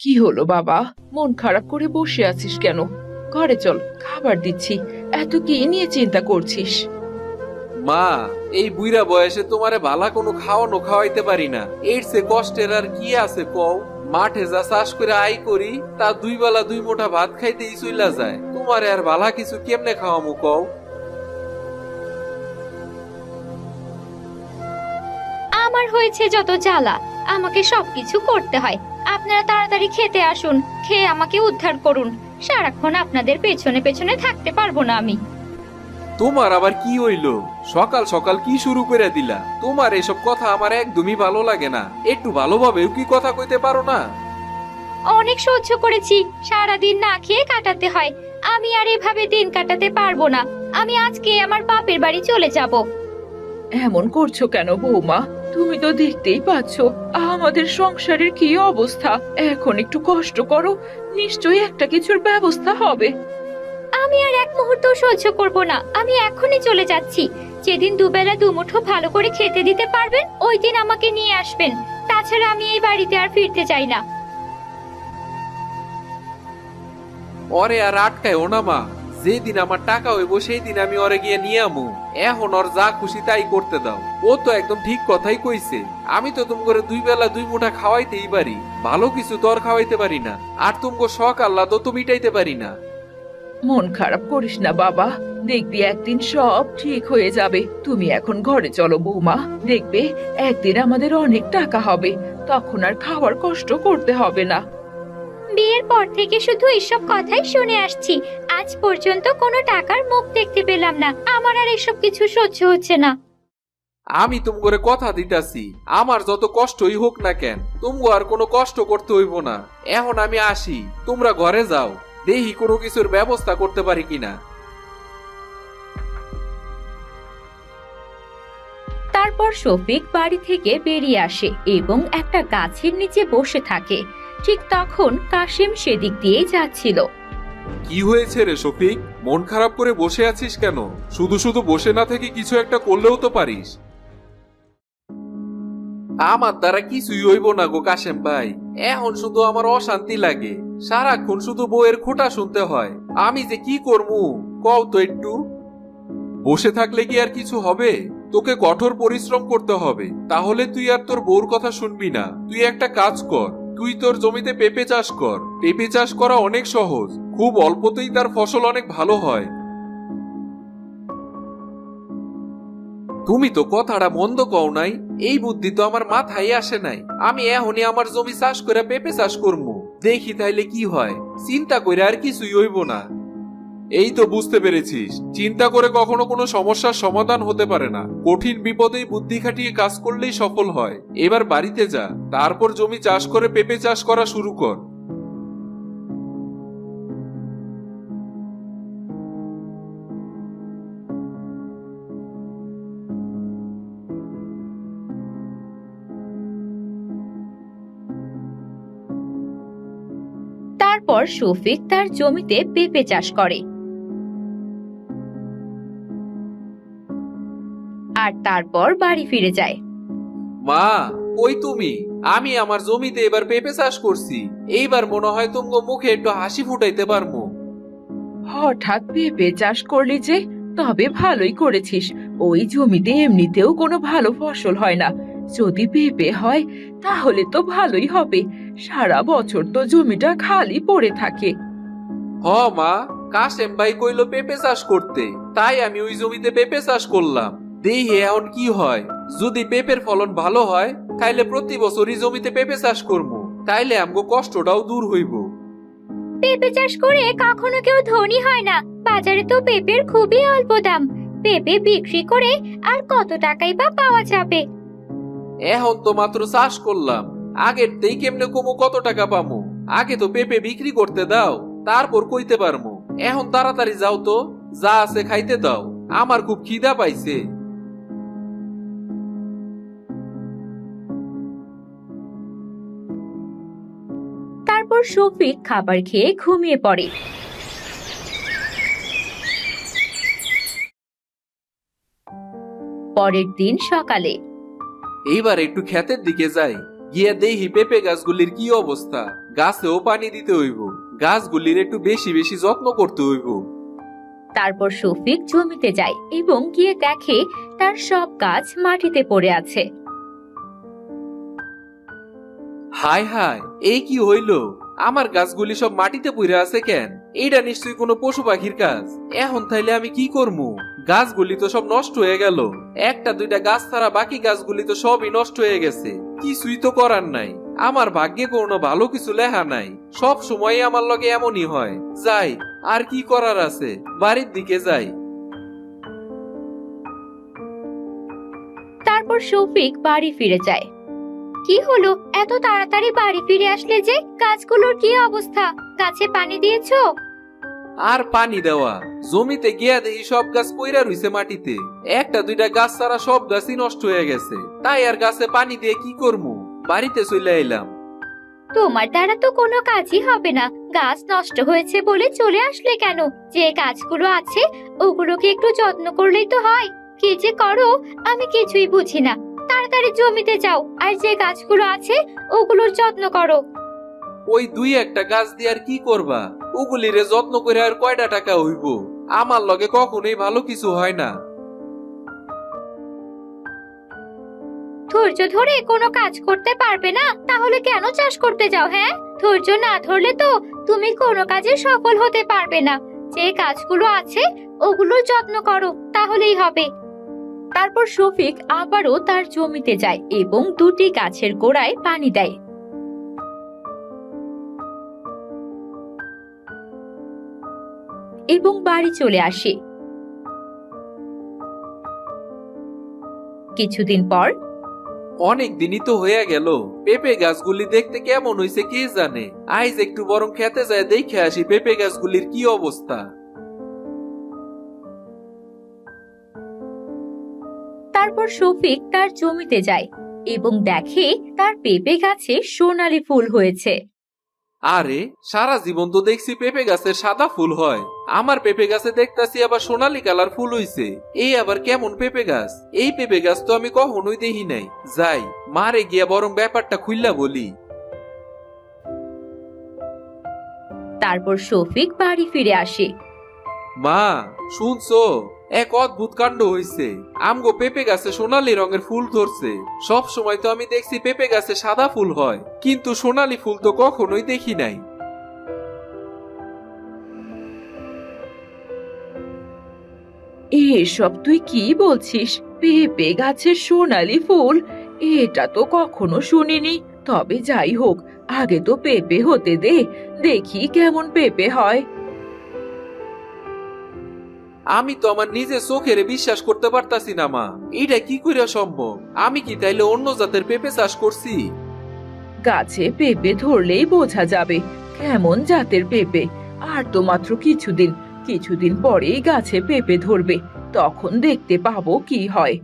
কি হলো বাবা? মন খারাপ করে বসে আছিস কেন? ঘরে চল, খাবার দিচ্ছি। এত কি নিয়ে চিন্তা করছিস? মা, এই বুইরা বয়সে তোমারে ভালা কোনো খাওয়ানো খাওয়াইতে পারি না। এর সে কষ্টের আর কি আছে কও? মাঠে যা চাষ করে আই করি, তা দুই বেলা দুই মোটা ভাত খাইতেই চইলা যায়। তোমারে আর ভালা কিছু কেমনে খাওয়ামু কও? আমার হয়েছে যত জ্বালা আমাকে সবকিছু করতে হয়। আপনারা তাড়াতাড়ি খেতে আসুন খেয়ে আমাকে উদ্ধার করুন। সারাক্ষণ আপনাদের পেছনে পেছনে থাকতে পারব না আমি। তোমার আবার কি হইল? সকাল সকাল কি শুরু করে দিলা? তোমার এসব কথা আমার একদমই ভালো লাগে না। একটু ভালোভাবেও কি কথা কইতে পারো না? অনেক সহ্য করেছি সারাদিন না খেয়ে কাটাতে হয়। আমি আর এভাবে দিন কাটাতে পারব না। আমি আজকে আমার বাপের বাড়ি চলে যাব। এমন করছ কেন বৌমা? তুমি তো দেখতেই পাচ্ছ আমাদের সংসারের কি অবস্থা। এখন একটু কষ্ট করো নিশ্চয়ই একটা কিছুর ব্যবস্থা হবে। আমি আর এক মুহূর্ত সহ্য করব না আমি এখনই চলে যাচ্ছি। যেদিন দুবেলা দুমুঠো ভালো করে খেতে দিতে পারবেন ওই দিন আমাকে নিয়ে আসবেন। তাছাড়া আমি এই বাড়িতে আর ফিরতে চাই না। ওরে আর আটকায় ও না মা। যেদিন আমার টাকা হইব সেই দিন আমি ওরে গিয়ে নিয়ে আমু। এখন ওর যা খুশি তাই করতে দাও। ও তো একদম ঠিক কথাই কইছে। আমি তো তুম করে দুই বেলা দুই মুঠা খাওয়াইতেই পারি। ভালো কিছু তোর খাওয়াইতে পারি না। আর তুমগো শখ আল্লাহ তো মিটাইতে পারি না। মন খারাপ করিস না, বাবা। দেখবি একদিন সব ঠিক হয়ে যাবে। তুমি এখন ঘরে চলো, বৌমা। দেখবে একদিন আমাদের অনেক টাকা হবে। তখন আর খাওয়ার কষ্ট করতে হবে না। বিয়ের পর থেকে শুধু এসব কথাই শুনে আসছি। আজ পর্যন্ত কোনো টাকার মুখ দেখতে পেলাম না। আমার আর এসব কিছু সহ্য হচ্ছে না। আমি তুম করে কথা দিতাছি। আমার যত কষ্টই হোক না কেন তুমগো আর কোনো কষ্ট করতে হইব না। এখন আমি আসি। তোমরা ঘরে যাও। দেখি কোনো কিছুর ব্যবস্থা করতে পারি কিনা। তারপর শফিক বাড়ি থেকে বেরিয়ে আসে এবং একটা গাছের নিচে বসে থাকে। ঠিক তখন কাশিম সেদিক দিয়েই যাচ্ছিল। কি হয়েছে রে শফিক? মন খারাপ করে বসে আছিস কেন? শুধু শুধু বসে না থেকে কিছু একটা করলেও তো পারিস। আমার দ্বারা কিছুই হইব না গো কাশেম ভাই। এখন শুধু আমার অশান্তি লাগে। সারাক্ষণ শুধু বউয়ের খোটা শুনতে হয়। আমি যে কি করমু? কও তো একটু। বসে থাকলে কি আর কিছু হবে? তোকে কঠোর পরিশ্রম করতে হবে। তাহলে তুই আর তোর বউর কথা শুনবি না। তুই একটা কাজ কর। তুই তোর জমিতে পেঁপে চাষ কর। পেঁপে চাষ করা অনেক সহজ। খুব অল্পতেই তার ফসল অনেক ভালো হয়। তুমি তো কথাটা মন্দ কও নাই। এই বুদ্ধি তো আমার মাথায় আসে নাই। আমি এখনই আমার জমি চাষ করে পেঁপে চাষ করব দেখি তাইলে কি হয়। চিন্তা করে আর কিছুই হইব না। এই তো বুঝতে পেরেছিস। চিন্তা করে কখনো কোনো সমস্যার সমাধান হতে পারে না। কঠিন বিপদেই বুদ্ধি খাটিয়ে কাজ করলেই সফল হয়। এবার বাড়িতে যা, তারপর জমি চাষ করে পেঁপে চাষ করা শুরু কর। তারপর শফিক তার জমিতে পেঁপে চাষ করে। আর তারপর বাড়ি ফিরে যায়। মা ওই তুমি? আমি আমার জমিতে এবার পেঁপে চাষ করছি। এইবার মনে হয় তুমগো মুখে একটু হাসি ফুটাইতে পারব হঠাৎ পেঁপে চাষ করলি যে তবে ভালোই করেছিস। ওই জমিতে এমনিতেও কোনো ভালো ফসল হয় না। যদি পেঁপে হয় তাহলে তো ভালোই হবে। সারা বছর তো জমিটা খালি পড়ে থাকে। হ মা কাশেম ভাই কইলো পেঁপে চাষ করতে। তাই আমি ওই জমিতে পেঁপে চাষ করলাম। দেখি এখন কি হয়? যদি পেঁপের ফলন ভালো হয় তাইলে প্রতি বছরই জমিতে পেঁপে চাষ করব তাইলে আমগো কষ্টটাও দূর হইব। পেঁপে চাষ করে কখনো কেউ ধনী হয় না। বাজারে তো পেঁপের খুবই অল্প দাম। পেঁপে বিক্রি করে আর কত টাকাই বা পাওয়া যাবে? এখন তো মাত্র চাষ করলাম। আগের তেই কেমনে কমু কত টাকা পামু? আগে তো পেঁপে বিক্রি করতে দাও তারপর কইতে পারমু। এখন তাড়াতাড়ি যাও তো যা আছে খাইতে দাও। আমার খুব খিদা পাইছে। তারপর শফিক খাবার খেয়ে ঘুমিয়ে পড়ে। পরের দিন সকালে। এইবার একটু ক্ষেতের দিকে যাই। গিয়া দেহি পেঁপে গাছগুলির কি অবস্থা। গাছেও পানি দিতে হইব। গাছগুলির একটু বেশি বেশি যত্ন করতে হইব। তারপর শফিক জমিতে যায় এবং গিয়ে দেখে তার সব গাছ মাটিতে পড়ে আছে। হায় হায় এই কি হইল? আমার গাছগুলি সব মাটিতে পড়ে আছে কেন? এইটা নিশ্চয়ই কোনো পশু পাখির কাজ। এখন তাইলে আমি কি করব গাছগুলি তো সব নষ্ট হয়ে গেল। একটা দুইটা গাছ ছাড়া বাকি গাছগুলি তো সবই নষ্ট হয়ে গেছে। কিছুই তো করার নাই। আমার ভাগ্যে কোনো ভালো কিছু লেখা নাই। সব সময় আমার লগে এমনই হয়। যাই, আর কি করার আছে? বাড়ির দিকে যাই। তারপর শফিক বাড়ি ফিরে যায়। কি হলো? এত তাড়াতাড়ি বাড়ি ফিরে আসলে যে গাছগুলোর কি অবস্থা? গাছে পানি দিয়েছ? আর পানি দেওয়া। জমিতে গিয়া দেখি সব গাছ পইরা রইছে মাটিতে। একটা দুইটা গাছ ছাড়া সব গাছই নষ্ট হয়ে গেছে। তাই আর গাছে পানি দিয়ে কি করব বাড়িতে চলে এলাম। তোমার দ্বারা তো কোনো কাজই হবে না। গাছ নষ্ট হয়েছে বলে চলে আসলে কেন? যে গাছগুলো আছে ওগুলোকে একটু যত্ন করলেই তো হয়। কি যে করো আমি কিছুই বুঝি না। তাড়াতাড়ি জমিতে যাও আর যে গাছগুলো আছে ওগুলোর যত্ন করো। ওই দুই একটা গাছ দিয়ে আর কি করবা? ওগুলিরে যত্ন করে আর কয়টা টাকা হইব? আমার লগে কখনোই ভালো কিছু হয় না। ধৈর্য ধরে কোনো কাজ করতে পারবে না তাহলে কেন চাষ করতে যাও হ্যাঁ? ধৈর্য না ধরলে তো তুমি কোনো কাজে সফল হতে পারবে না। যে কাজগুলো আছে ওগুলোর যত্ন করো তাহলেই হবে। তারপর শফিক আবারও তার জমিতে যায় এবং দুটি গাছের গোড়ায় পানি দেয়। এবং বাড়ি চলে আসে। কিছুদিন পর অনেক দিনই তো হয়ে গেল। পেঁপে গাছগুলি দেখতে কেমন হয়েছে কে জানে? আইজ একটু বরং খেতে যায়, দেখে আসি পেঁপে গাছগুলির কি অবস্থা। তারপর শফিক তার জমিতে যায় এবং দেখে তার পেঁপে গাছে সোনালী ফুল হয়েছে। আরে সারা জীবন তো দেখছি পেঁপে গাছের সাদা ফুল হয়। আমার পেঁপে গাছে দেখতাছি আবার সোনালী কালার ফুল হইছে। এই আবার কেমন পেঁপে গাছ? এই পেঁপে গাছ তো আমি কখনোই দেখি নাই। যাই মারে গিয়া বরং ব্যাপারটা খুললা বলি। তারপর শফিক বাড়ি ফিরে আসে। মা শুনছো? এক অদ্ভুত কাণ্ড হইছে। আমগো পেঁপে গাছে সোনালী রঙের ফুল ধরছে। সব সময় তো আমি দেখছি পেঁপে গাছে সাদা ফুল হয়, কিন্তু সোনালী ফুল তো কখনোই দেখি নাই। এসব তুই কি বলছিস? পেঁপে গাছের সোনালি ফুল? এটা তো কখনো শুনিনি। তবে যাই হোক, আগে তো পেঁপে হতে দে, দেখি কেমন পেঁপে হয়। আমি তো আমার নিজের চোখের বিশ্বাস করতে পারতাছি না, মা। এটা কি করে সম্ভব? আমি কি তাইলে অন্য জাতের পেঁপে চাষ করছি? গাছে পেঁপে ধরলেই বোঝা যাবে, কেমন জাতের পেঁপে। আর তো মাত্র কিছুদিন কিছুদিন পরেই গাছে পেঁপে ধরবে, তখন দেখতে পাবো কি হয়।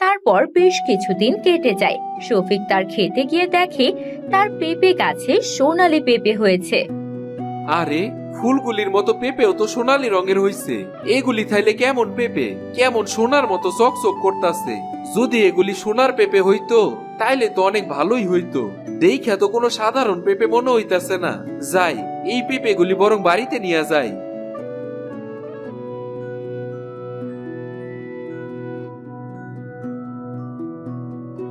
তারপর বেশ কিছুদিন কেটে যায়। শফিক তার খেতে গিয়ে দেখে, তার পেঁপে গাছে সোনালি পেঁপে হয়েছে। আরে ফুলগুলির মতো পেঁপেও তো সোনালী রঙের হইছে। এগুলি থাইলে কেমন পেঁপে? কেমন সোনার মতো চকচক করতাছে। যদি এগুলি সোনার পেঁপে হইতো তাইলে তো অনেক ভালোই হইতো। দেখা তো কোনো সাধারণ পেঁপে মনে হইতাছে না। যাই এই পেঁপেগুলি বরং বাড়িতে নিয়ে যাই।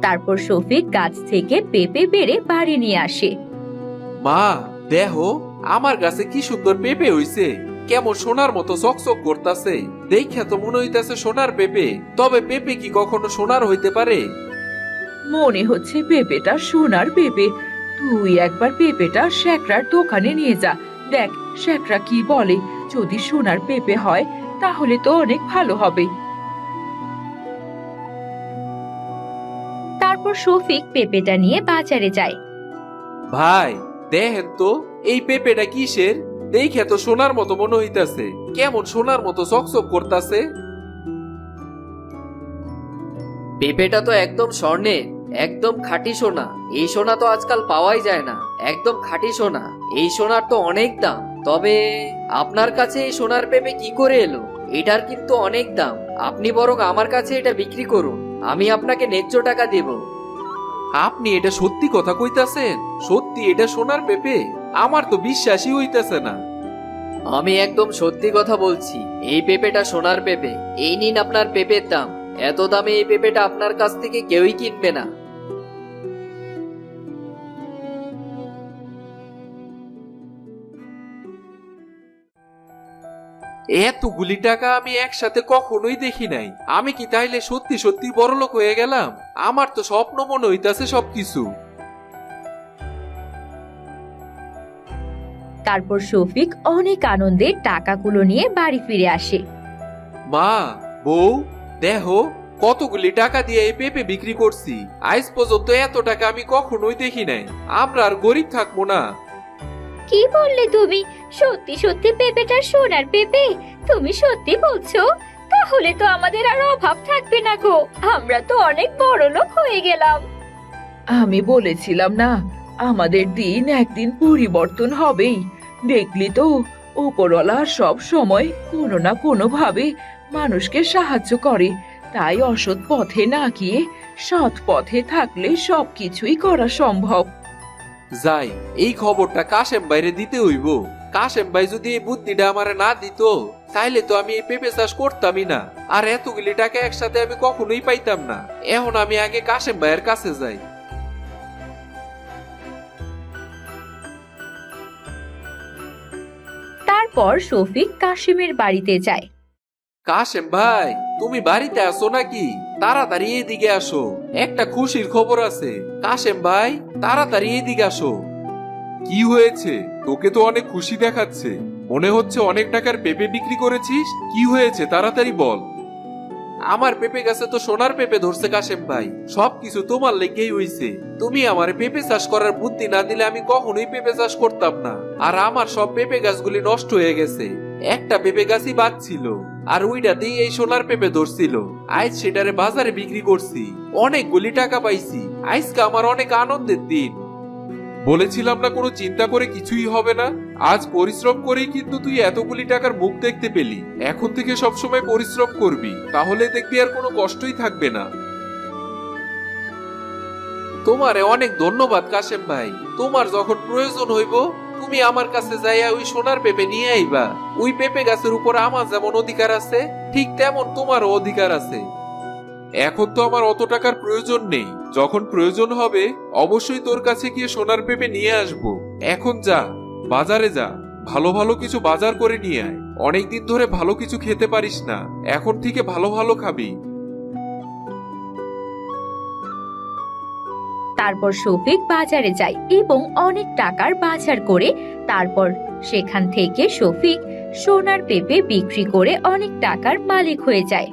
তারপর শফিক গাছ থেকে পেঁপে পেড়ে বাড়ি নিয়ে আসে। মা দেখো আমার কাছে কি সুন্দর পেঁপে হইছে? কেমন সোনার মতো চকচক করতাছে। দেখা তো মনে হইতাছে সোনার পেঁপে। তবে পেঁপে কি কখনো সোনার হইতে পারে? মনে হচ্ছে পেঁপেটা সোনার পেঁপে। তুই একবার পেঁপেটা শ্যাকরার দোকানে নিয়ে যা। দেখ শ্যাকরা কি বলে? যদি সোনার পেঁপে হয় তাহলে তো অনেক ভালো হবে। তারপর শফিক পেঁপেটা নিয়ে বাজারে যায়। ভাই দেখেন তো। এই পেঁপেটা কিসের? দেখে তো সোনার মতো মনে হইতাছে। কেমন সোনার মতো চকচক করতাছে। পেঁপেটা তো একদম স্বর্ণের একদম খাঁটি সোনা। এই সোনা তো আজকাল পাওয়াই যায় না একদম খাঁটি সোনা। এই সোনার তো অনেক দাম। তবে আপনার কাছে এই সোনার পেঁপে কি করে এলো? এটার কিন্তু অনেক দাম। আপনি বরং আমার কাছে এটা বিক্রি করুন। আমি আপনাকে ন্যায্য টাকা দেব। আপনি এটা সত্যি কথা কইতাছেন? সত্যি এটা সোনার পেপে? আমার তো বিশ্বাসই হইতাছে না। আমি একদম সত্যি কথা বলছি এই পেঁপেটা সোনার পেঁপে এই নিন আপনার পেঁপের দাম এত দামে এই পেঁপেটা আপনার কাছ থেকে কেউই কিনবে না। এতগুলি টাকা আমি একসাথে কখনোই দেখি নাই। আমি কি তাইলে সত্যি সত্যি বড়লোক হয়ে গেলাম? আমার তো স্বপ্ন মনে হইতাছে সবকিছু। তারপর শফিক অনেক আনন্দে টাকাগুলো নিয়ে বাড়ি ফিরে আসে। মা বউ দেহ কতগুলি টাকা দিয়ে এই পেঁপে বিক্রি করছি। আজ পর্যন্ত এত টাকা আমি কখনোই দেখি নাই। আমরা আর গরিব থাকব না। কি বললে তুমি? সত্যি সত্যি পেঁপেটা সোনার পেঁপে। তুমি সত্যি বলছো? তাহলে তো আমাদের আর অভাব থাকবে না গো। আমরা তো অনেক বড় লোক হয়ে গেলাম। আমি বলেছিলাম না আমাদের দিন একদিন পরিবর্তন হবেই। দেখলি তো ওপরওয়ালা সব সময় কোনো না কোনো ভাবে মানুষকে সাহায্য করে। তাই অসৎ পথে না গিয়ে সৎ পথে থাকলে সবকিছুই করা সম্ভব। যাই, এই খবরটা কাশেম বাইরে দিতে হইব। কাশেম ভাই যদি এই বুদ্ধিটা আমারে না দিত, তাইলে তো আমি এই পেঁপে চাষ করতামই না। আর এতগুলি টাকা একসাথে আমি কখনোই পাইতাম না। এখন আমি আগে কাশেম ভাইয়ের কাছে যাই। তারপর শফিক কাশিমের বাড়িতে যায়। কাশেম ভাই, তুমি বাড়িতে আসো নাকি? তাড়াতাড়ি এদিকে আসো। একটা খুশির খবর আছে। কাশেম ভাই, তাড়াতাড়ি এদিকে আসো। কি হয়েছে? তোকে তো অনেক খুশি দেখাচ্ছে। মনে হচ্ছে অনেক টাকার পেঁপে বিক্রি করেছিস। কি হয়েছে? তাড়াতাড়ি বল। আমার পেঁপে গাছে তো সোনার পেঁপে ধরছে কাশেম ভাই। সবকিছু তোমার লেগেই হইছে। তুমি আমার পেঁপে চাষ করার বুদ্ধি না দিলে আমি কখনোই পেঁপে চাষ করতাম না। আর আমার সব পেঁপে গাছগুলি নষ্ট হয়ে গেছে। একটা পেঁপে গাছই বাদ ছিল। আর ওইটাতেই এই সোনার পেঁপে ধরছিল। আজ সেটারে বাজারে বিক্রি করছি। অনেকগুলি টাকা পাইছি। আজকে আমার অনেক আনন্দের দিন। বলেছিলাম না কোনো চিন্তা করে কিছুই হবে না? আজ পরিশ্রম করেই কিন্তু তুই এতগুলি টাকার মুখ দেখতে পেলি। এখন থেকে সবসময় পরিশ্রম করবি, তাহলে দেখবি আর কোনো কষ্টই থাকবে না। তোমারে অনেক ধন্যবাদ, কাশেম ভাই। তোমার যখন প্রয়োজন হইব, তুমি আমার কাছে যাইয়া ওই সোনার পেঁপে নিয়ে আইবা। ওই পেঁপে গাছের উপর আমার যেমন অধিকার আছে, ঠিক তেমন তোমারও অধিকার আছে। এখন তো আমার অত টাকার প্রয়োজন নেই। যখন প্রয়োজন হবে, অবশ্যই তোর কাছে গিয়ে সোনার পেঁপে নিয়ে আসব। এখন যা। বাজারে যা, ভালো ভালো কিছু বাজার করে নিয়ে আয়। অনেকদিন ধরে ভালো কিছু খেতে পারিস না, এখন থেকে ভালো ভালো খাবি। তারপর শফিক বাজারে যায় এবং অনেক টাকার বাজার করে, তারপর সেখান থেকে শফিক সোনার পেঁপে বিক্রি করে অনেক টাকার মালিক হয়ে যায়।